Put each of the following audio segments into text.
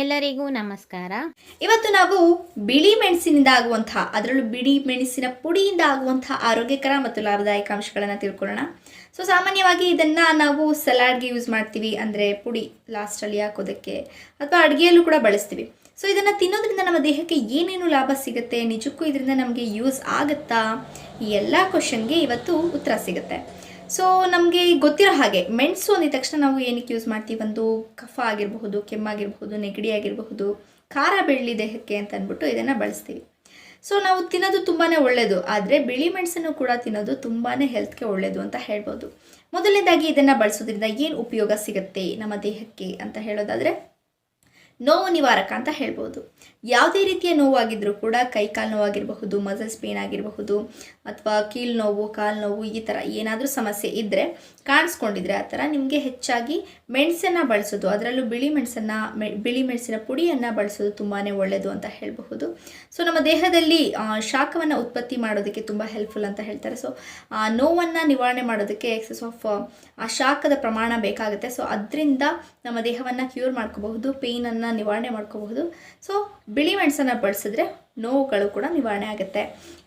ಎಲ್ಲರಿಗೂ ನಮಸ್ಕಾರ. ಇವತ್ತು ನಾವು ಬಿಳಿ ಮೆಣಸಿನಿಂದ ಆಗುವಂತಹ, ಅದರಲ್ಲೂ ಬಿಳಿ ಮೆಣಸಿನ ಪುಡಿಯಿಂದ ಆಗುವಂತಹ ಆರೋಗ್ಯಕರ ಮತ್ತು ಲಾಭದಾಯಕ ಅಂಶಗಳನ್ನು ತಿಳ್ಕೊಳ್ಳೋಣ. ಸೊ ಸಾಮಾನ್ಯವಾಗಿ ಇದನ್ನು ನಾವು ಸಲಾಡ್ಗೆ ಯೂಸ್ ಮಾಡ್ತೀವಿ, ಅಂದರೆ ಪುಡಿ ಲಾಸ್ಟಲ್ಲಿ ಹಾಕೋದಕ್ಕೆ, ಅಥವಾ ಅಡುಗೆಯಲ್ಲೂ ಕೂಡ ಬಳಸ್ತೀವಿ. ಸೊ ಇದನ್ನು ತಿನ್ನೋದ್ರಿಂದ ನಮ್ಮ ದೇಹಕ್ಕೆ ಏನೇನು ಲಾಭ ಸಿಗುತ್ತೆ, ನಿಜಕ್ಕೂ ಇದರಿಂದ ನಮಗೆ ಯೂಸ್ ಆಗುತ್ತಾ, ಈ ಎಲ್ಲ ಕ್ವಶನ್ಗೆ ಇವತ್ತು ಉತ್ತರ ಸಿಗುತ್ತೆ. ಸೊ ನಮಗೆ ಗೊತ್ತಿರೋ ಹಾಗೆ, ಮೆಣಸು ಅಂದಿದ ತಕ್ಷಣ ನಾವು ಏನಕ್ಕೆ ಯೂಸ್ ಮಾಡ್ತೀವಿ? ಒಂದು ಕಫ ಆಗಿರಬಹುದು ಕೆಮ್ಮಾಗಿರಬಹುದು ನೆಗಡಿ ಆಗಿರಬಹುದು, ಖಾರ ಬೆಳ್ಳಿ ದೇಹಕ್ಕೆ ಅಂತ ಅಂದ್ಬಿಟ್ಟು ಇದನ್ನು ಬಳಸ್ತೀವಿ. ಸೊ ನಾವು ತಿನ್ನೋದು ತುಂಬಾ ಒಳ್ಳೆಯದು ಆದರೆ ಬಿಳಿ ಮೆಣಸನ್ನು ಕೂಡ ತಿನ್ನೋದು ತುಂಬಾ ಹೆಲ್ತ್ಗೆ ಒಳ್ಳೆಯದು ಅಂತ ಹೇಳ್ಬೋದು. ಮೊದಲನೇದಾಗಿ ಇದನ್ನು ಬಳಸೋದ್ರಿಂದ ಏನು ಉಪಯೋಗ ಸಿಗುತ್ತೆ ನಮ್ಮ ದೇಹಕ್ಕೆ ಅಂತ ಹೇಳೋದಾದರೆ ನೋವು ನಿವಾರಕ ಅಂತ ಹೇಳ್ಬೋದು. ಯಾವುದೇ ರೀತಿಯ ನೋವಾಗಿದ್ದರೂ ಕೂಡ ಕೈ ಕಾಲು ನೋವಾಗಿರಬಹುದು ಮಸಲ್ಸ್ ಪೇನ್ ಆಗಿರಬಹುದು ಅಥವಾ ಕೀಲು ನೋವು, ಕಾಲು ನೋವು, ಈ ಥರ ಏನಾದರೂ ಸಮಸ್ಯೆ ಇದ್ದರೆ ಕಾಣಿಸ್ಕೊಂಡಿದ್ರೆ ಆ ಥರ ನಿಮಗೆ ಹೆಚ್ಚಾಗಿ ಮೆಣಸನ್ನು ಬಳಸೋದು. ಅದರಲ್ಲೂ ಬಿಳಿ ಮೆಣಸನ್ನು ಬಿಳಿ ಮೆಣಸಿನ ಪುಡಿಯನ್ನು ಬಳಸೋದು ತುಂಬಾ ಒಳ್ಳೆಯದು ಅಂತ ಹೇಳಬಹುದು. ಸೊ ನಮ್ಮ ದೇಹದಲ್ಲಿ ಶಾಖವನ್ನು ಉತ್ಪತ್ತಿ ಮಾಡೋದಕ್ಕೆ ತುಂಬ ಹೆಲ್ಪ್ಫುಲ್ ಅಂತ ಹೇಳ್ತಾರೆ. ಸೊ ಆ, ನೋವನ್ನು ನಿವಾರಣೆ ಮಾಡೋದಕ್ಕೆ ಎಕ್ಸಸ್ ಆಫ್ ಆ ಶಾಖದ ಪ್ರಮಾಣ ಬೇಕಾಗುತ್ತೆ. ಸೊ ಅದರಿಂದ ನಮ್ಮ ದೇಹವನ್ನು ಕ್ಯೂರ್ ಮಾಡ್ಕೋಬಹುದು ಪೇಯ್ನನ್ನು ನಿವಾರಣೆ ಮಾಡ್ಕೋಬಹುದು. ಸೊ ಬಿಳಿ ಮೆಣಸನ್ನು ಬಳಸಿದ್ರೆ ನೋವುಗಳು ಕೂಡ ನಿವಾರಣೆ ಆಗುತ್ತೆ.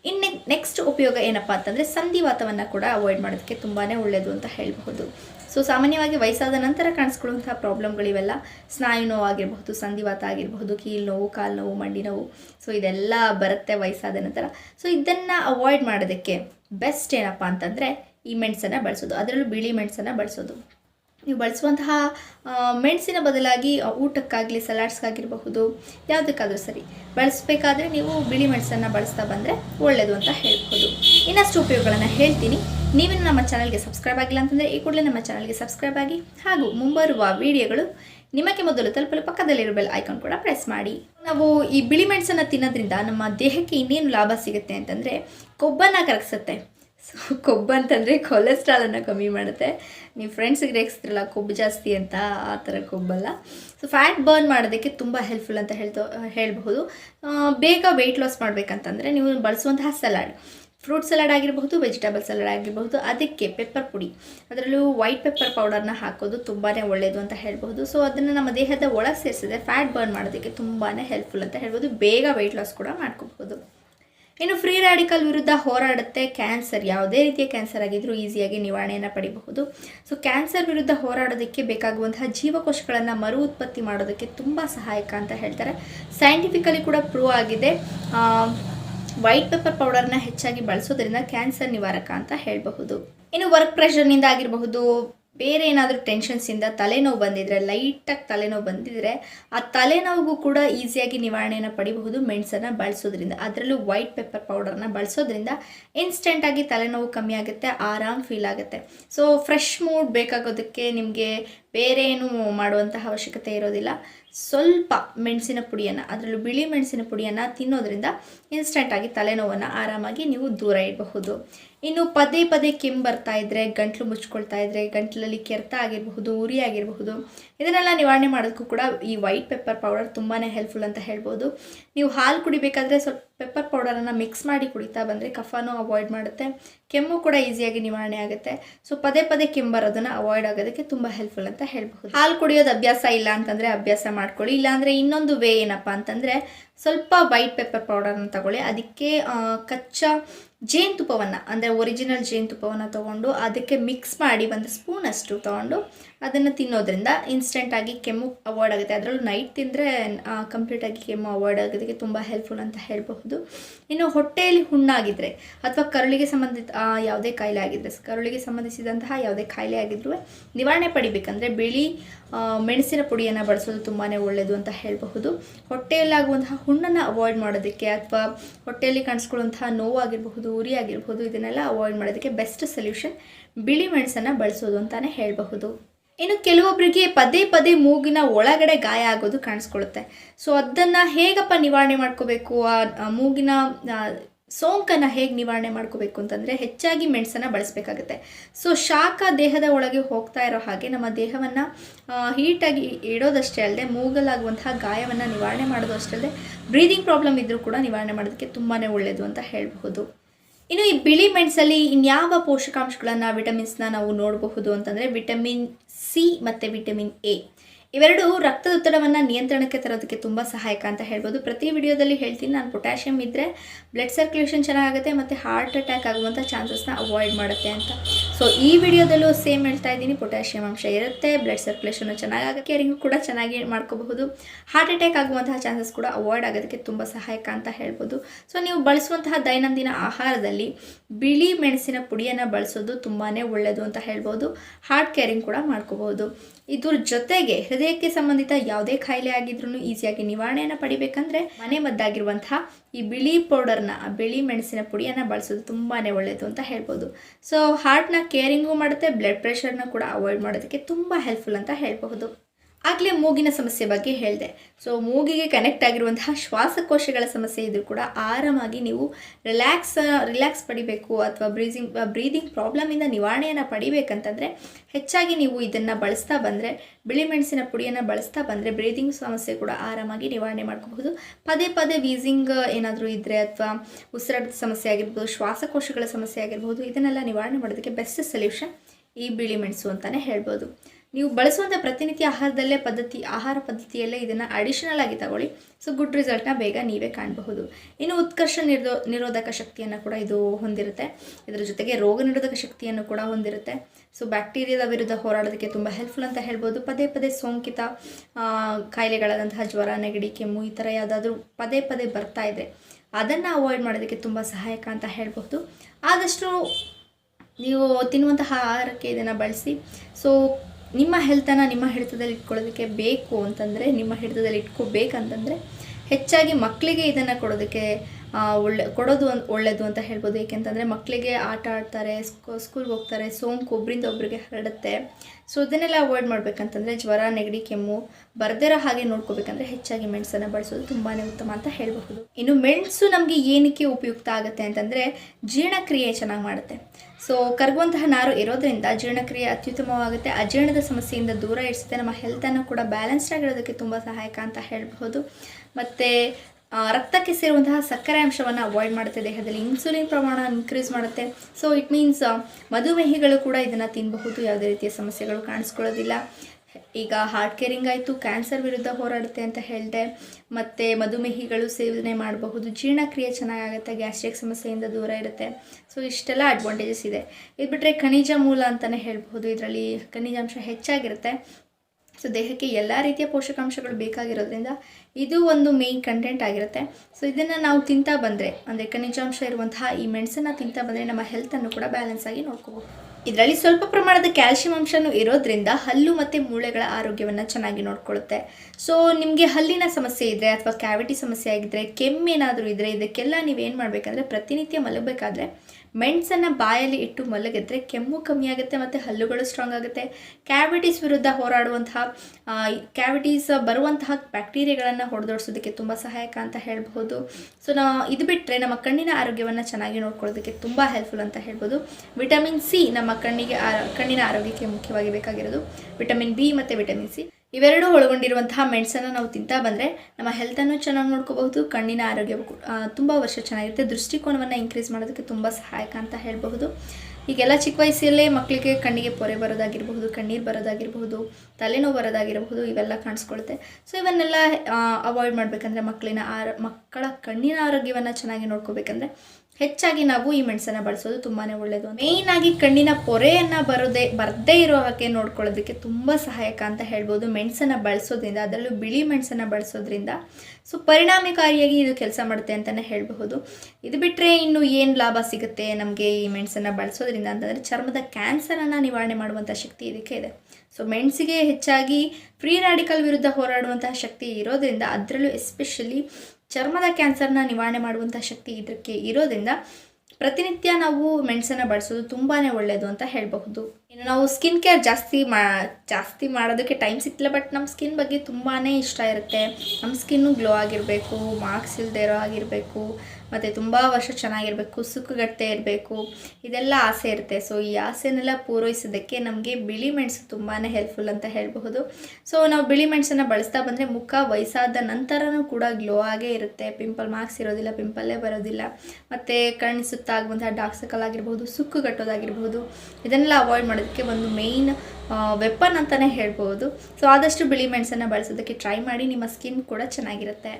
ಇನ್ನು ನೆಕ್ಸ್ಟ್ ಉಪಯೋಗ ಏನಪ್ಪ ಅಂತಂದರೆ ಸಂಧಿವಾತವನ್ನು ಕೂಡ ಅವಾಯ್ಡ್ ಮಾಡೋದಕ್ಕೆ ತುಂಬಾ ಒಳ್ಳೆಯದು ಅಂತ ಹೇಳಬಹುದು. ಸೊ ಸಾಮಾನ್ಯವಾಗಿ ವಯಸ್ಸಾದ ನಂತರ ಕಾಣಿಸ್ಕೊಳ್ಳುವಂತಹ ಪ್ರಾಬ್ಲಮ್ಗಳಿವೆಲ್ಲ, ಸ್ನಾಯು ನೋವು ಆಗಿರಬಹುದು ಸಂಧಿವಾತ ಆಗಿರಬಹುದು, ಕೀಲು ನೋವು, ಕಾಲು ನೋವು, ಮಂಡಿ ನೋವು ಸೊ ಇದೆಲ್ಲ ಬರುತ್ತೆ ವಯಸ್ಸಾದ ನಂತರ. ಸೊ ಇದನ್ನು ಅವಾಯ್ಡ್ ಮಾಡೋದಕ್ಕೆ ಬೆಸ್ಟ್ ಏನಪ್ಪಾ ಅಂತಂದರೆ ಈ ಮೆಣಸನ್ನು ಬಳಸೋದು. ಅದರಲ್ಲೂ ಬಿಳಿ ಮೆಣಸನ್ನು ಬಳಸೋದು. ನೀವು ಬಳಸುವಂತಹ ಮೆಣಸಿನ ಬದಲಾಗಿ ಊಟಕ್ಕಾಗಲಿ, ಸಲಾಡ್ಸ್ಗಾಗಿರಬಹುದು, ಯಾವುದಕ್ಕಾದರೂ ಸರಿ. ಬಳಸಬೇಕಾದ್ರೆ ನೀವು ಬಿಳಿ ಮೆಣಸನ್ನು ಬಳಸ್ತಾ ಬಂದರೆ ಒಳ್ಳೆಯದು ಅಂತ ಹೇಳ್ಬೋದು. ಇನ್ನಷ್ಟು ಉಪಯೋಗಗಳನ್ನು ಹೇಳ್ತೀನಿ. ನೀವೇನು ನಮ್ಮ ಚಾನಲ್ಗೆ ಸಬ್ಸ್ಕ್ರೈಬ್ ಆಗಿಲ್ಲ ಅಂತಂದರೆ ಈ ಕೂಡಲೇ ನಮ್ಮ ಚಾನಲ್ಗೆ ಸಬ್ಸ್ಕ್ರೈಬ್ ಆಗಿ, ಹಾಗೂ ಮುಂಬರುವ ವಿಡಿಯೋಗಳು ನಿಮಗೆ ಮೊದಲು ತಲುಪಲು ಪಕ್ಕದಲ್ಲಿರೋ ಬೆಲ್ ಐಕಾನ್ ಕೂಡ ಪ್ರೆಸ್ ಮಾಡಿ. ನಾವು ಈ ಬಿಳಿ ಮೆಣಸನ್ನು ತಿನ್ನೋದ್ರಿಂದ ನಮ್ಮ ದೇಹಕ್ಕೆ ಇನ್ನೇನು ಲಾಭ ಸಿಗುತ್ತೆ ಅಂತಂದರೆ ಕೊಬ್ಬನ್ನು ಕರಗಿಸುತ್ತೆ. ಸೊ ಕೊಬ್ಬು ಅಂತಂದರೆ ಕೊಲೆಸ್ಟ್ರಾಲನ್ನು ಕಮ್ಮಿ ಮಾಡುತ್ತೆ. ನೀವು ಫ್ರೆಂಡ್ಸಿಗೆ ರೇಗಿಸ್ತಿರಲ್ಲ, ಕೊಬ್ಬು ಜಾಸ್ತಿ ಅಂತ ಆ ಥರ ಕೊಬ್ಬಲ್ಲ. ಸೊ ಫ್ಯಾಟ್ ಬರ್ನ್ ಮಾಡೋದಕ್ಕೆ ತುಂಬ ಹೆಲ್ಪ್ಫುಲ್ ಅಂತ ಹೇಳ್ತ, ಹೇಳಬಹುದು. ಬೇಗ ವೆಯ್ಟ್ ಲಾಸ್ ಮಾಡಬೇಕಂತಂದರೆ ನೀವು ಬಳಸುವಂತಹ ಸಲಾಡ್ ಫ್ರೂಟ್ ಸಲಾಡ್ ಆಗಿರಬಹುದು ವೆಜಿಟೇಬಲ್ ಸಲಾಡ್ ಆಗಿರಬಹುದು, ಅದಕ್ಕೆ ಪೆಪ್ಪರ್ ಪುಡಿ. ಅದರಲ್ಲೂ ವೈಟ್ ಪೆಪ್ಪರ್ ಪೌಡರ್ನ ಹಾಕೋದು ತುಂಬಾ ಒಳ್ಳೆಯದು ಅಂತ ಹೇಳ್ಬಹುದು. ಸೊ ಅದನ್ನು ನಮ್ಮ ದೇಹದ ಒಳಗೆ ಸೇರಿಸಿದ್ರೆ ಫ್ಯಾಟ್ ಬರ್ನ್ ಮಾಡೋದಕ್ಕೆ ತುಂಬಾ ಹೆಲ್ಪ್ಫುಲ್ ಅಂತ ಹೇಳ್ಬೋದು ಬೇಗ ವೆಯ್ಟ್ ಲಾಸ್ ಕೂಡ ಮಾಡ್ಕೋಬಹುದು. ಇನ್ನು ಫ್ರೀ ರ್ಯಾಡಿಕಲ್ ವಿರುದ್ಧ ಹೋರಾಡುತ್ತೆ ಕ್ಯಾನ್ಸರ್ ಯಾವುದೇ ರೀತಿಯ ಕ್ಯಾನ್ಸರ್ ಆಗಿದ್ರೂ ಈಸಿಯಾಗಿ ನಿವಾರಣೆಯನ್ನು ಪಡಿಬಹುದು. ಸೊ ಕ್ಯಾನ್ಸರ್ ವಿರುದ್ಧ ಹೋರಾಡೋದಕ್ಕೆ ಬೇಕಾಗುವಂತಹ ಜೀವಕೋಶಗಳನ್ನು ಮರು ಉತ್ಪತ್ತಿ ಮಾಡೋದಕ್ಕೆ ತುಂಬ ಸಹಾಯಕ ಅಂತ ಹೇಳ್ತಾರೆ. ಸೈಂಟಿಫಿಕಲಿ ಕೂಡ ಪ್ರೂವ್ ಆಗಿದೆ. ವೈಟ್ ಪೆಪ್ಪರ್ ಪೌಡರ್ನ ಹೆಚ್ಚಾಗಿ ಬಳಸೋದ್ರಿಂದ ಕ್ಯಾನ್ಸರ್ ನಿವಾರಕ ಅಂತ ಹೇಳಬಹುದು. ಇನ್ನು ವರ್ಕ್ ಪ್ರೆಷರ್ನಿಂದ ಆಗಿರಬಹುದು ಬೇರೆ ಏನಾದರೂ ಟೆನ್ಷನ್ಸಿಂದ ತಲೆನೋವು ಬಂದಿದ್ರೆ ಲೈಟಾಗಿ ತಲೆನೋವು ಬಂದಿದ್ರೆ, ಆ ತಲೆನೋವಿಗೂ ಕೂಡ ಈಸಿಯಾಗಿ ನಿವಾರಣೆಯನ್ನು ಪಡಿಬಹುದು ಮೆಣಸನ್ನು ಬಳಸೋದ್ರಿಂದ. ಅದರಲ್ಲೂ ವೈಟ್ ಪೆಪ್ಪರ್ ಪೌಡರ್ನ ಬಳಸೋದ್ರಿಂದ ಇನ್ಸ್ಟೆಂಟಾಗಿ ತಲೆನೋವು ಕಮ್ಮಿ ಆಗುತ್ತೆ, ಆರಾಮ್ ಫೀಲ್ ಆಗುತ್ತೆ. ಸೊ ಫ್ರೆಶ್ ಮೂಡ್ ಬೇಕಾಗೋದಕ್ಕೆ ನಿಮಗೆ ಬೇರೆ ಏನು ಮಾಡುವಂತಹ ಅವಶ್ಯಕತೆ ಇರೋದಿಲ್ಲ. ಸ್ವಲ್ಪ ಮೆಣಸಿನ ಪುಡಿಯನ್ನು, ಅದರಲ್ಲೂ ಬಿಳಿ ಮೆಣಸಿನ ಪುಡಿಯನ್ನು ತಿನ್ನೋದ್ರಿಂದ ಇನ್ಸ್ಟೆಂಟಾಗಿ ತಲೆನೋವನ್ನು ಆರಾಮಾಗಿ ನೀವು ದೂರ ಇಡಬಹುದು. ಇನ್ನು ಪದೇ ಪದೇ ಕೆಮ್ಮು ಬರ್ತಾ ಇದ್ದರೆ ಗಂಟ್ಲು ಮುಚ್ಕೊಳ್ತಾ ಇದ್ದರೆ ಗಂಟ್ಲಲ್ಲಿ ಕೆರೆತ ಆಗಿರಬಹುದು, ಉರಿ ಆಗಿರಬಹುದು, ಇದನ್ನೆಲ್ಲ ನಿವಾರಣೆ ಮಾಡೋದಕ್ಕೂ ಕೂಡ ಈ ವೈಟ್ ಪೆಪ್ಪರ್ ಪೌಡರ್ ತುಂಬಾ ಹೆಲ್ಪ್ಫುಲ್ ಅಂತ ಹೇಳ್ಬೋದು. ನೀವು ಹಾಲು ಕುಡಿಬೇಕಾದ್ರೆ ಸ್ವಲ್ಪ ಪೆಪ್ಪರ್ ಪೌಡರನ್ನು ಮಿಕ್ಸ್ ಮಾಡಿ ಕುಡಿತಾ ಬಂದರೆ ಕಫಾನು ಅವಾಯ್ಡ್ ಮಾಡುತ್ತೆ. ಕೆಮ್ಮು ಕೂಡ ಈಸಿಯಾಗಿ ನಿವಾರಣೆ ಆಗುತ್ತೆ. ಸೊ ಪದೇ ಪದೇ ಕೆಮ್ಮು ಬರೋದನ್ನು ಅವಾಯ್ಡ್ ಆಗೋದಕ್ಕೆ ತುಂಬ ಹೆಲ್ಪ್ಫುಲ್ ಅಂತ ಹೇಳ್ಬಹುದು. ಹಾಲು ಕುಡಿಯೋದು ಅಭ್ಯಾಸ ಇಲ್ಲ ಅಂತಂದರೆ ಅಭ್ಯಾಸ ಮಾಡ್ಕೊಳ್ಳಿ. ಇಲ್ಲಾಂದರೆ ಇನ್ನೊಂದು ವೇ ಏನಪ್ಪ ಅಂತಂದರೆ ಸ್ವಲ್ಪ ವೈಟ್ ಪೆಪ್ಪರ್ ಪೌಡರನ್ನು ತಗೊಳ್ಳಿ. ಅದಕ್ಕೆ ಕಚ್ಚಾ ಜೇನುತುಪ್ಪವನ್ನು, ಅಂದರೆ ಒರಿಜಿನಲ್ ಜೇನುತುಪ್ಪವನ್ನು ತೊಗೊಂಡು ಅದಕ್ಕೆ ಮಿಕ್ಸ್ ಮಾಡಿ ಒಂದು ಸ್ಪೂನಷ್ಟು ತೊಗೊಂಡು ಅದನ್ನು ತಿನ್ನೋದ್ರಿಂದ ಇನ್ಸ್ಟೆಂಟಾಗಿ ಕೆಮ್ಮು ಅವಾಯ್ಡ್ ಆಗುತ್ತೆ. ಅದರಲ್ಲೂ ನೈಟ್ ತಿಂದರೆ ಕಂಪ್ಲೀಟಾಗಿ ಕೆಮ್ಮು ಅವಾಯ್ಡ್ ಆಗೋದಕ್ಕೆ ತುಂಬ ಹೆಲ್ಪ್ಫುಲ್ ಅಂತ ಹೇಳಬಹುದು. ಇನ್ನು ಹೊಟ್ಟೆಯಲ್ಲಿ ಹುಣ್ಣಾಗಿದ್ದರೆ ಅಥವಾ ಕರುಳಿಗೆ ಸಂಬಂಧಿತ ಯಾವುದೇ ಕಾಯಿಲೆ ಆಗಿದ್ದರೆ ಕರುಳಿಗೆ ಸಂಬಂಧಿಸಿದಂತಹ ಯಾವುದೇ ಕಾಯಿಲೆ ಆಗಿದ್ರೂ ನಿವಾರಣೆ ಪಡಿಬೇಕಂದ್ರೆ ಬಿಳಿ ಮೆಣಸಿನ ಪುಡಿಯನ್ನು ಬಳಸೋದು ತುಂಬಾ ಒಳ್ಳೆಯದು ಅಂತ ಹೇಳಬಹುದು. ಹೊಟ್ಟೆಯಲ್ಲಾಗುವಂತಹ ಹುಣ್ಣನ್ನು ಅವಾಯ್ಡ್ ಮಾಡೋದಕ್ಕೆ ಅಥವಾ ಹೊಟ್ಟೆಯಲ್ಲಿ ಕಾಣಿಸ್ಕೊಳ್ಳುವಂತಹ ನೋವಾಗಿರಬಹುದು ಉರಿ ಆಗಿರ್ಬೋದು, ಇದನ್ನೆಲ್ಲ ಅವಾಯ್ಡ್ ಮಾಡೋದಕ್ಕೆ ಬೆಸ್ಟ್ ಸೊಲ್ಯೂಷನ್ ಬಿಳಿ ಮೆಣಸನ್ನು ಬಳಸೋದು ಅಂತಲೇ ಹೇಳಬಹುದು. ಇನ್ನು ಕೆಲವೊಬ್ಬರಿಗೆ ಪದೇ ಪದೇ ಮೂಗಿನ ಒಳಗಡೆ ಗಾಯ ಆಗೋದು ಕಾಣಿಸ್ಕೊಳ್ಳುತ್ತೆ ಸೊ ಅದನ್ನು ಹೇಗಪ್ಪ ನಿವಾರಣೆ ಮಾಡ್ಕೋಬೇಕು? ಆ ಮೂಗಿನ ಸೋಂಕನ್ನು ಹೇಗೆ ನಿವಾರಣೆ ಮಾಡ್ಕೋಬೇಕು ಅಂತಂದರೆ ಹೆಚ್ಚಾಗಿ ಮೆಣಸನ್ನು ಬಳಸಬೇಕಾಗುತ್ತೆ. ಸೊ ಶಾಖ ದೇಹದ ಒಳಗೆ ಹೋಗ್ತಾ ಇರೋ ಹಾಗೆ ನಮ್ಮ ದೇಹವನ್ನು ಹೀಟಾಗಿ ಇಡೋದಷ್ಟೇ ಅಲ್ಲದೆ ಮೂಗಲಾಗುವಂತಹ ಗಾಯವನ್ನು ನಿವಾರಣೆ ಮಾಡೋದು ಅಷ್ಟೇ ಅಲ್ಲದೆ ಬ್ರೀದಿಂಗ್ ಪ್ರಾಬ್ಲಮ್ ಇದ್ದರೂ ಕೂಡ ನಿವಾರಣೆ ಮಾಡೋದಕ್ಕೆ ತುಂಬಾ ಒಳ್ಳೆಯದು ಅಂತ ಹೇಳಬಹುದು. ಇನ್ನು ಈ ಬಿಳಿ ಮೆಣಸಲ್ಲಿ ಇನ್ಯಾವ ಪೋಷಕಾಂಶಗಳನ್ನು ವಿಟಮಿನ್ಸ್ನ ನಾವು ನೋಡಬಹುದು ಅಂತಂದರೆ ವಿಟಮಿನ್ ಸಿ ಮತ್ತು ವಿಟಮಿನ್ ಎ ಇವೆರಡು ರಕ್ತದೊತ್ತಡವನ್ನು ನಿಯಂತ್ರಣಕ್ಕೆ ತರೋದಕ್ಕೆ ತುಂಬ ಸಹಾಯಕ ಅಂತ ಹೇಳ್ಬೋದು. ಪ್ರತಿ ವಿಡಿಯೋದಲ್ಲಿ ಹೇಳ್ತೀನಿ, ನಾನು ಪೊಟ್ಯಾಷಿಯಮ್ ಇದ್ದರೆ ಬ್ಲಡ್ ಸರ್ಕ್ಯುಲೇಷನ್ ಚೆನ್ನಾಗುತ್ತೆ ಮತ್ತು ಹಾರ್ಟ್ ಅಟ್ಯಾಕ್ ಆಗುವಂಥ ಚಾನ್ಸಸ್ನ ಅವಾಯ್ಡ್ ಮಾಡುತ್ತೆ ಅಂತ. ಸೊ ಈ ವಿಡಿಯೋದಲ್ಲೂ ಸೇಮ್ ಹೇಳ್ತಾ ಇದ್ದೀನಿ, ಪೊಟ್ಯಾಷಿಯಂ ಅಂಶ ಇರುತ್ತೆ, ಬ್ಲಡ್ ಸರ್ಕ್ಯುಲೇಷನ್ ಚೆನ್ನಾಗಾಗುತ್ತೆ, ಕೇರಿಂಗು ಕೂಡ ಚೆನ್ನಾಗಿ ಮಾಡ್ಕೋಬಹುದು. ಹಾರ್ಟ್ ಅಟ್ಯಾಕ್ ಆಗುವಂತಹ ಚಾನ್ಸಸ್ ಕೂಡ ಅವಾಯ್ಡ್ ಆಗೋದಕ್ಕೆ ತುಂಬ ಸಹಾಯಕ ಅಂತ ಹೇಳ್ಬೋದು. ಸೊ ನೀವು ಬಳಸುವಂತಹ ದೈನಂದಿನ ಆಹಾರದಲ್ಲಿ ಬಿಳಿ ಮೆಣಸಿನ ಪುಡಿಯನ್ನು ಬಳಸೋದು ತುಂಬಾ ಒಳ್ಳೆಯದು ಅಂತ ಹೇಳ್ಬೋದು. ಹಾರ್ಟ್ ಕೇರಿಂಗ್ ಕೂಡ ಮಾಡ್ಕೋಬಹುದು. ಇದ್ರ ಜೊತೆಗೆ ಹೃದಯಕ್ಕೆ ಸಂಬಂಧಿತ ಯಾವುದೇ ಕಾಯಿಲೆ ಆಗಿದ್ರೂ ಈಸಿಯಾಗಿ ನಿವಾರಣೆಯನ್ನು ಪಡಿಬೇಕಂದ್ರೆ ಮನೆ ಮದ್ದಾಗಿರುವಂತಹ ಈ ಬಿಳಿ ಪೌಡರ್ನ ಬಿಳಿ ಮೆಣಸಿನ ಪುಡಿಯನ್ನು ಬಳಸೋದು ತುಂಬಾ ಒಳ್ಳೆಯದು ಅಂತ ಹೇಳ್ಬೋದು. ಸೊ ಹಾರ್ಟ್ನ ಕೇರಿಂಗು ಮಾಡುತ್ತೆ ಬ್ಲಡ್ ಪ್ರೆಷರ್ನ ಕೂಡ ಅವಾಯ್ಡ್ ಮಾಡೋದಕ್ಕೆ ತುಂಬ ಹೆಲ್ಪ್ಫುಲ್ ಅಂತ ಹೇಳಬಹುದು. ಆಗಲೇ ಮೂಗಿನ ಸಮಸ್ಯೆ ಬಗ್ಗೆ ಹೇಳಿದೆ. ಸೊ ಮೂಗಿಗೆ ಕನೆಕ್ಟ್ ಆಗಿರುವಂತಹ ಶ್ವಾಸಕೋಶಗಳ ಸಮಸ್ಯೆ ಇದ್ರೂ ಕೂಡ ಆರಾಮಾಗಿ ನೀವು ರಿಲ್ಯಾಕ್ಸ್ ರಿಲ್ಯಾಕ್ಸ್ ಪಡಿಬೇಕು ಅಥವಾ ಬ್ರೀಸಿಂಗ್ ಬ್ರೀದಿಂಗ್ ಪ್ರಾಬ್ಲಮಿಂದ ನಿವಾರಣೆಯನ್ನು ಪಡಿಬೇಕಂತಂದರೆ ಹೆಚ್ಚಾಗಿ ನೀವು ಇದನ್ನು ಬಳಸ್ತಾ ಬಂದರೆ, ಬಿಳಿ ಮೆಣಸಿನ ಪುಡಿಯನ್ನು ಬಳಸ್ತಾ ಬಂದರೆ ಬ್ರೀದಿಂಗ್ ಸಮಸ್ಯೆ ಕೂಡ ಆರಾಮಾಗಿ ನಿವಾರಣೆ ಮಾಡ್ಕೋಬಹುದು. ಪದೇ ಪದೇ ವೀಸಿಂಗ್ ಏನಾದರೂ ಇದ್ದರೆ ಅಥವಾ ಉಸಿರಾಟದ ಸಮಸ್ಯೆ ಆಗಿರ್ಬೋದು, ಶ್ವಾಸಕೋಶಗಳ ಸಮಸ್ಯೆ ಆಗಿರ್ಬೋದು, ಇದನ್ನೆಲ್ಲ ನಿವಾರಣೆ ಮಾಡೋದಕ್ಕೆ ಬೆಸ್ಟ್ ಸೊಲ್ಯೂಷನ್ ಈ ಬಿಳಿ ಮೆಣಸು ಅಂತಲೇ ಹೇಳ್ಬೋದು. ನೀವು ಬಳಸುವಂಥ ಪ್ರತಿನಿತ್ಯ ಆಹಾರದಲ್ಲೇ ಪದ್ಧತಿ, ಆಹಾರ ಪದ್ಧತಿಯಲ್ಲೇ ಇದನ್ನು ಅಡಿಷನಲ್ ಆಗಿ ತಗೊಳ್ಳಿ. ಸೊ ಗುಡ್ ರಿಸಲ್ಟ್ನ ಬೇಗ ನೀವೇ ಕಾಣಬಹುದು. ಇನ್ನು ಉತ್ಕರ್ಷ ನಿರ್ದೋ, ನಿರೋಧಕ ಶಕ್ತಿಯನ್ನು ಕೂಡ ಇದು ಹೊಂದಿರುತ್ತೆ. ಇದರ ಜೊತೆಗೆ ರೋಗ ನಿರೋಧಕ ಶಕ್ತಿಯನ್ನು ಕೂಡ ಹೊಂದಿರುತ್ತೆ. ಸೊ ಬ್ಯಾಕ್ಟೀರಿಯಾದ ವಿರುದ್ಧ ಹೋರಾಡೋದಕ್ಕೆ ತುಂಬ ಹೆಲ್ಪ್ಫುಲ್ ಅಂತ ಹೇಳ್ಬೋದು. ಪದೇ ಪದೇ ಸೋಂಕಿತ ಕಾಯಿಲೆಗಳಾದಂತಹ ಜ್ವರ, ನೆಗಡಿ, ಕೆಮ್ಮು ಈ ಥರ ಯಾವುದಾದ್ರೂ ಪದೇ ಪದೇ ಬರ್ತಾ ಇದೆ. ಅದನ್ನು ಅವಾಯ್ಡ್ ಮಾಡೋದಕ್ಕೆ ತುಂಬ ಸಹಾಯಕ ಅಂತ ಹೇಳಬಹುದು ಆದಷ್ಟು ನೀವು ತಿನ್ನುವಂತಹ ಆಹಾರಕ್ಕೆ ಇದನ್ನು ಬಳಸಿ. ಸೊ ನಿಮ್ಮ ಹೆಲ್ತನ್ನು ನಿಮ್ಮ ಹಿಡಿತದಲ್ಲಿ ಇಟ್ಕೊಳ್ಳೋದಕ್ಕೆ ಬೇಕು ಅಂತಂದರೆ ನಿಮ್ಮ ಹಿಡಿತದಲ್ಲಿ ಇಟ್ಕೋಬೇಕಂತಂದರೆ ಹೆಚ್ಚಾಗಿ ಮಕ್ಕಳಿಗೆ ಇದನ್ನು ಕೊಡೋದಕ್ಕೆ ಒಳ್ಳೆ, ಕೊಡೋದು ಒಳ್ಳೆಯದು ಅಂತ ಹೇಳ್ಬೋದು. ಏಕೆಂತಂದರೆ ಮಕ್ಕಳಿಗೆ ಆಟ ಆಡ್ತಾರೆ ಸ್ಕೂಲ್ಗೆ ಹೋಗ್ತಾರೆ ಸೋಂಕು ಒಬ್ಬರಿಂದ ಒಬ್ಬರಿಗೆ ಹರಡುತ್ತೆ. ಸೊ ಇದನ್ನೆಲ್ಲ ಅವಾಯ್ಡ್ ಮಾಡಬೇಕಂತಂದರೆ ಜ್ವರ, ನೆಗಡಿ, ಕೆಮ್ಮು ಬರ್ದಿರೋ ಹಾಗೆ ನೋಡ್ಕೋಬೇಕಂದ್ರೆ ಹೆಚ್ಚಾಗಿ ಮೆಣಸನ್ನು ಬಳಸೋದು ತುಂಬಾ ಉತ್ತಮ ಅಂತ ಹೇಳಬಹುದು. ಇನ್ನು ಮೆಣಸು ನಮಗೆ ಏನಕ್ಕೆ ಉಪಯುಕ್ತ ಆಗುತ್ತೆ ಅಂತಂದರೆ ಜೀರ್ಣಕ್ರಿಯೆ ಚೆನ್ನಾಗಿ ಮಾಡುತ್ತೆ. ಸೊ ಕರಗುವಂತಹ ನಾರು ಇರೋದ್ರಿಂದ ಜೀರ್ಣಕ್ರಿಯೆ ಅತ್ಯುತ್ತಮವಾಗುತ್ತೆ. ಅಜೀರ್ಣದ ಸಮಸ್ಯೆಯಿಂದ ದೂರ ಇರಿಸುತ್ತೆ. ನಮ್ಮ ಹೆಲ್ತನ್ನು ಕೂಡ ಬ್ಯಾಲೆನ್ಸ್ಡ್ ಆಗಿರೋದಕ್ಕೆ ತುಂಬ ಸಹಾಯಕ ಅಂತ ಹೇಳಬಹುದು. ಮತ್ತು ರಕ್ತಕ್ಕೆ ಸೇರುವಂತಹ ಸಕ್ಕರೆ ಅಂಶವನ್ನು ಅವಾಯ್ಡ್ ಮಾಡುತ್ತೆ, ದೇಹದಲ್ಲಿ ಇನ್ಸುಲಿನ್ ಪ್ರಮಾಣ ಇನ್ಕ್ರೀಸ್ ಮಾಡುತ್ತೆ. ಸೊ ಇಟ್ ಮೀನ್ಸ್ ಮಧುಮೇಹಿಗಳು ಕೂಡ ಇದನ್ನು ತಿನ್ನಬಹುದು ಯಾವುದೇ ರೀತಿಯ ಸಮಸ್ಯೆಗಳು ಕಾಣಿಸ್ಕೊಳ್ಳೋದಿಲ್ಲ. ಈಗ ಹಾರ್ಟ್ ಕೇರಿಂಗ್ ಆಯಿತು ಕ್ಯಾನ್ಸರ್ ವಿರುದ್ಧ ಹೋರಾಡುತ್ತೆ ಅಂತ ಹೇಳಿದೆ. ಮತ್ತು ಮಧುಮೇಹಿಗಳು ಸೇವನೆ ಮಾಡಬಹುದು, ಜೀರ್ಣಕ್ರಿಯೆ ಚೆನ್ನಾಗಾಗುತ್ತೆ ಗ್ಯಾಸ್ಟ್ರಿಕ್ ಸಮಸ್ಯೆಯಿಂದ ದೂರ ಇರುತ್ತೆ. ಸೊ ಇಷ್ಟೆಲ್ಲ ಅಡ್ವಾಂಟೇಜಸ್ ಇದೆ. ಇದು ಬಿಟ್ಟರೆ ಖನಿಜ ಮೂಲ ಅಂತಲೇ ಹೇಳ್ಬೋದು ಇದರಲ್ಲಿ ಖನಿಜಾಂಶ ಹೆಚ್ಚಾಗಿರುತ್ತೆ. ಸೊ ದೇಹಕ್ಕೆ ಎಲ್ಲ ರೀತಿಯ ಪೋಷಕಾಂಶಗಳು ಬೇಕಾಗಿರೋದ್ರಿಂದ ಇದು ಒಂದು ಮೇಯ್ನ್ ಕಂಟೆಂಟ್ ಆಗಿರುತ್ತೆ. ಸೊ ಇದನ್ನು ನಾವು ತಿಂತಾ ಬಂದರೆ, ಅಂದರೆ ಖನಿಜಾಂಶ ಇರುವಂತಹ ಈ ಮೆಣಸನ್ನು ತಿಂತಾ ಬಂದರೆ ನಮ್ಮ ಹೆಲ್ತನ್ನು ಕೂಡ ಬ್ಯಾಲೆನ್ಸ್ ಆಗಿ ನೋಡ್ಕೋಬಹುದು. ಇದರಲ್ಲಿ ಸ್ವಲ್ಪ ಪ್ರಮಾಣದ ಕ್ಯಾಲ್ಸಿಯಂ ಅಂಶನೂ ಇರೋದ್ರಿಂದ ಹಲ್ಲು ಮತ್ತು ಮೂಳೆಗಳ ಆರೋಗ್ಯವನ್ನು ಚೆನ್ನಾಗಿ ನೋಡ್ಕೊಳ್ಳುತ್ತೆ ಸೊ ನಿಮಗೆ ಹಲ್ಲಿನ ಸಮಸ್ಯೆ ಇದ್ದರೆ ಅಥವಾ ಕ್ಯಾವಿಟಿ ಸಮಸ್ಯೆ ಆಗಿದ್ದರೆ ಕೆಮ್ಮೇನಾದರೂ ಇದ್ದರೆ ಇದಕ್ಕೆಲ್ಲ ನೀವೇನು ಮಾಡಬೇಕಂದ್ರೆ ಪ್ರತಿನಿತ್ಯ ಮಲಗಬೇಕಾದ್ರೆ ಮೆಣಸನ್ನು ಬಾಯಲ್ಲಿ ಇಟ್ಟು ಮಲಗಿದ್ರೆ ಕೆಮ್ಮು ಕಮ್ಮಿ ಆಗುತ್ತೆ ಮತ್ತು ಹಲ್ಲುಗಳು ಸ್ಟ್ರಾಂಗ್ ಆಗುತ್ತೆ. ಕ್ಯಾವಿಟೀಸ್ ವಿರುದ್ಧ ಹೋರಾಡುವಂತಹ ಕ್ಯಾವಿಟೀಸ್ ಬರುವಂತಹ ಬ್ಯಾಕ್ಟೀರಿಯಾಗಳನ್ನು ಹೊಡೆದೋಡಿಸೋದಕ್ಕೆ ತುಂಬ ಸಹಾಯಕ ಅಂತ ಹೇಳ್ಬೋದು ಸೊ ನಾ, ಇದು ಬಿಟ್ಟರೆ ನಮ್ಮ ಕಣ್ಣಿನ ಆರೋಗ್ಯವನ್ನು ಚೆನ್ನಾಗಿ ನೋಡ್ಕೊಳ್ಳೋದಕ್ಕೆ ತುಂಬ ಹೆಲ್ಪ್ಫುಲ್ ಅಂತ ಹೇಳ್ಬೋದು ವಿಟಮಿನ್ ಸಿ ನಮ್ಮ ಕಣ್ಣಿಗೆ ಕಣ್ಣಿನ ಆರೋಗ್ಯಕ್ಕೆ ಮುಖ್ಯವಾಗಿ ಬೇಕಾಗಿರೋದು. ವಿಟಮಿನ್ ಬಿ ಮತ್ತು ವಿಟಮಿನ್ ಸಿ ಇವೆರಡೂ ಒಳಗೊಂಡಿರುವಂತಹ ಮೆಣಸನ್ನು ನಾವು ತಿಂತಾ ಬಂದರೆ ನಮ್ಮ ಹೆಲ್ತನ್ನು ಚೆನ್ನಾಗಿ ನೋಡ್ಕೋಬಹುದು, ಕಣ್ಣಿನ ಆರೋಗ್ಯ ತುಂಬ ವರ್ಷ ಚೆನ್ನಾಗಿರುತ್ತೆ. ದೃಷ್ಟಿಕೋನವನ್ನು ಇನ್ಕ್ರೀಸ್ ಮಾಡೋದಕ್ಕೆ ತುಂಬ ಸಹಾಯಕ ಅಂತ ಹೇಳಬಹುದು. ಈಗೆಲ್ಲ ಚಿಕ್ಕ ವಯಸ್ಸಲ್ಲೇ ಮಕ್ಕಳಿಗೆ ಕಣ್ಣಿಗೆ ಪೊರೆ ಬರೋದಾಗಿರಬಹುದು, ಕಣ್ಣೀರು ಬರೋದಾಗಿರಬಹುದು, ತಲೆನೋವು ಬರೋದಾಗಿರಬಹುದು, ಇವೆಲ್ಲ ಕಾಣಿಸ್ಕೊಳುತ್ತೆ. ಸೊ ಇವನ್ನೆಲ್ಲ ಅವಾಯ್ಡ್ ಮಾಡಬೇಕಂದ್ರೆ ಮಕ್ಕಳಿನ ಆರ, ಮಕ್ಕಳ ಕಣ್ಣಿನ ಆರೋಗ್ಯವನ್ನು ಚೆನ್ನಾಗಿ ನೋಡ್ಕೋಬೇಕಂದ್ರೆ ಹೆಚ್ಚಾಗಿ ನಾವು ಈ ಮೆಣಸನ್ನು ಬಳಸೋದು ತುಂಬಾ ಒಳ್ಳೆಯದು ಮೇಯ್ನ್ ಆಗಿ ಕಣ್ಣಿನ ಪೊರೆಯನ್ನು ಬರೋದೇ, ಬರದೇ ಇರೋ ಹಾಗೆ ನೋಡ್ಕೊಳ್ಳೋದಕ್ಕೆ ತುಂಬ ಸಹಾಯಕ ಅಂತ ಹೇಳ್ಬೋದು. ಮೆಣಸನ್ನು ಬಳಸೋದ್ರಿಂದ, ಅದರಲ್ಲೂ ಬಿಳಿ ಮೆಣಸನ್ನು ಬಳಸೋದ್ರಿಂದ ಸೊ ಪರಿಣಾಮಕಾರಿಯಾಗಿ ಇದು ಕೆಲಸ ಮಾಡುತ್ತೆ ಅಂತಲೇ ಹೇಳಬಹುದು. ಇದು ಬಿಟ್ಟರೆ ಇನ್ನು ಏನು ಲಾಭ ಸಿಗುತ್ತೆ ನಮಗೆ ಈ ಮೆಣಸನ್ನು ಬಳಸೋದ್ರಿಂದ ಅಂತಂದರೆ ಚರ್ಮದ ಕ್ಯಾನ್ಸರನ್ನು ನಿವಾರಣೆ ಮಾಡುವಂಥ ಶಕ್ತಿ ಇದಕ್ಕೆ ಇದೆ. ಸೊ ಮೆಣಸಿಗೆ ಹೆಚ್ಚಾಗಿ ಫ್ರೀ ರಾಡಿಕಲ್ ವಿರುದ್ಧ ಹೋರಾಡುವಂತಹ ಶಕ್ತಿ ಇರೋದ್ರಿಂದ ಅದರಲ್ಲೂ ಎಸ್ಪೆಷಲಿ ಚರ್ಮದ ಕ್ಯಾನ್ಸರ್ನ ನಿವಾರಣೆ ಮಾಡುವಂಥ ಶಕ್ತಿ ಇದಕ್ಕೆ ಇರೋದ್ರಿಂದ ಪ್ರತಿನಿತ್ಯ ನಾವು ಮೆಣಸನ್ನು ಬಳಸೋದು ತುಂಬಾ ಒಳ್ಳೆಯದು ಅಂತ ಹೇಳಬಹುದು. ಇನ್ನು ನಾವು ಸ್ಕಿನ್ ಕೇರ್ ಜಾಸ್ತಿ ಮಾ, ಜಾಸ್ತಿ ಮಾಡೋದಕ್ಕೆ ಟೈಮ್ ಸಿಕ್ತಿಲ್ಲ ಬಟ್ ನಮ್ಮ ಸ್ಕಿನ್ ಬಗ್ಗೆ ತುಂಬಾ ಇಷ್ಟ ಇರುತ್ತೆ. ನಮ್ಮ ಸ್ಕಿನ್ನು ಗ್ಲೋ ಆಗಿರಬೇಕು ಮಾರ್ಕ್ಸ್ ಇಲ್ಲದೆ ಇರೋ ಆಗಿರಬೇಕು, ಮತ್ತು ತುಂಬ ವರ್ಷ ಚೆನ್ನಾಗಿರಬೇಕು, ಸುಕ್ಕುಗಟ್ಟೆ ಇರಬೇಕು, ಇದೆಲ್ಲ ಆಸೆ ಇರುತ್ತೆ. ಸೊ ಈ ಆಸೆನೆಲ್ಲ ಪೂರೈಸೋದಕ್ಕೆ ನಮಗೆ ಬಿಳಿ ಮೆಣಸು ತುಂಬಾ ಹೆಲ್ಪ್ಫುಲ್ ಅಂತ ಹೇಳಬಹುದು. ಸೊ ನಾವು ಬಿಳಿ ಮೆಣಸನ್ನು ಬಳಸ್ತಾ ಬಂದರೆ ಮುಖ ವಯಸ್ಸಾದ ನಂತರನೂ ಕೂಡ ಗ್ಲೋ ಆಗೇ ಇರುತ್ತೆ. ಪಿಂಪಲ್ ಮಾರ್ಕ್ಸ್ ಇರೋದಿಲ್ಲ ಪಿಂಪಲ್ಲೇ ಬರೋದಿಲ್ಲ. ಮತ್ತು ಕಣ್ಣು ಸುತ್ತಾಗುವಂತಹ ಡಾಕ್ಸಕಲ್ ಆಗಿರ್ಬೋದು ಸುಕ್ಕುಗಟ್ಟೋದಾಗಿರ್ಬೋದು ಇದನ್ನೆಲ್ಲ ಅವಾಯ್ಡ್ ಮಾಡೋದಕ್ಕೆ ಒಂದು ಮೇಯ್ನ್ ವೆಪನ್ ಅಂತಲೇ ಹೇಳ್ಬೋದು. ಸೊ ಆದಷ್ಟು ಬಿಳಿ ಮೆಣಸನ್ನು ಬಳಸೋದಕ್ಕೆ ಟ್ರೈ ಮಾಡಿ, ನಿಮ್ಮ ಸ್ಕಿನ್ ಕೂಡ ಚೆನ್ನಾಗಿರುತ್ತೆ.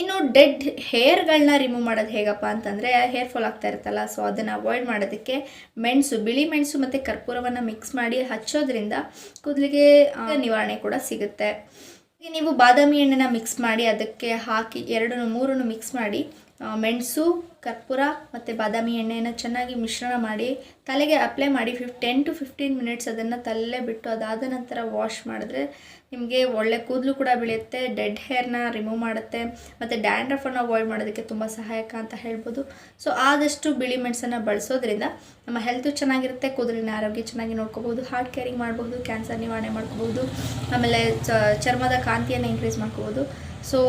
ಇನ್ನು ಡೆಡ್ ಹೇರ್ಗಳನ್ನ ರಿಮೂವ್ ಮಾಡೋದು ಹೇಗಪ್ಪ ಅಂತಂದರೆ ಹೇರ್ ಫಾಲ್ ಆಗ್ತಾ ಇರುತ್ತಲ್ಲ ಸೊ ಅದನ್ನು ಅವಾಯ್ಡ್ ಮಾಡೋದಕ್ಕೆ ಮೆಣಸು, ಬಿಳಿ ಮೆಣಸು ಮತ್ತು ಕರ್ಪೂರವನ್ನು ಮಿಕ್ಸ್ ಮಾಡಿ ಹಚ್ಚೋದ್ರಿಂದ ಕೂದಲಿಗೆ ನಿವಾರಣೆ ಕೂಡ ಸಿಗುತ್ತೆ. ನೀವು ಬಾದಾಮಿ ಎಣ್ಣೆನ ಮಿಕ್ಸ್ ಮಾಡಿ, ಅದಕ್ಕೆ ಹಾಕಿ ಎರಡನ್ನು, ಮೂರನ್ನು ಮಿಕ್ಸ್ ಮಾಡಿ ಮೆಣಸು, ಕರ್ಪೂರ ಮತ್ತು ಬಾದಾಮಿ ಎಣ್ಣೆಯನ್ನು ಚೆನ್ನಾಗಿ ಮಿಶ್ರಣ ಮಾಡಿ ತಲೆಗೆ ಅಪ್ಲೈ ಮಾಡಿ five ten to fifteen minutes ಅದನ್ನು ತಲೆ ಬಿಟ್ಟು ಅದಾದ ನಂತರ ವಾಶ್ ಮಾಡಿದ್ರೆ ನಿಮಗೆ ಒಳ್ಳೆ ಕೂದಲು ಕೂಡ ಬೆಳೆಯುತ್ತೆ ಡೆಡ್ ಹೇರ್ನ ರಿಮೂವ್ ಮಾಡುತ್ತೆ ಮತ್ತು ಡ್ಯಾಂಡ್ರಫನ್ನು ಅವಾಯ್ಡ್ ಮಾಡೋದಕ್ಕೆ ತುಂಬ ಸಹಾಯಕ ಅಂತ ಹೇಳ್ಬೋದು. ಸೊ ಆದಷ್ಟು ಬಿಳಿ ಮೆಣಸನ್ನು ಬಳಸೋದ್ರಿಂದ ನಮ್ಮ ಹೆಲ್ತು ಚೆನ್ನಾಗಿರುತ್ತೆ, ಕೂದಲಿನ ಆರೋಗ್ಯ ಚೆನ್ನಾಗಿ ನೋಡ್ಕೋಬೋದು ಹಾರ್ಟ್ ಕೇರಿಂಗ್ ಮಾಡಬಹುದು ಕ್ಯಾನ್ಸರ್ ನಿವಾರಣೆ ಮಾಡ್ಕೋಬೋದು ಆಮೇಲೆ ಚರ್ಮದ ಕಾಂತಿಯನ್ನು ಇನ್ಕ್ರೀಸ್ ಮಾಡ್ಕೋಬೋದು ಸೊ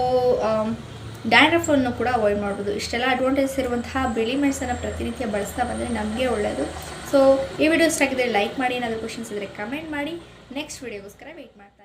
ಡ್ಯಾಂಡ್ರಫನ್ನು ಕೂಡ ಅವಾಯ್ಡ್ ಮಾಡ್ಬೋದು ಇಷ್ಟೆಲ್ಲ ಅಡ್ವಾಂಟೇಜಸ್ ಇರುವಂತಹ ಬಿಳಿ ಮೆಣಸನ್ನು ಪ್ರತಿನಿತ್ಯ ಬಳಸ್ತಾ ಬಂದರೆ ನಮಗೆ ಒಳ್ಳೆಯದು ಸೊ ಈ ವಿಡಿಯೋ ಇಷ್ಟ ಆಗಿದ್ದರೆ ಲೈಕ್ ಮಾಡಿ, ಏನಾದರೂ ಕ್ವಶನ್ಸ್ ಇದ್ದರೆ ಕಮೆಂಟ್ ಮಾಡಿ. ನೆಕ್ಸ್ಟ್ ವಿಡಿಯೋಗೋಸ್ಕರ ವೆಯ್ಟ್ ಮಾಡ್ತಾ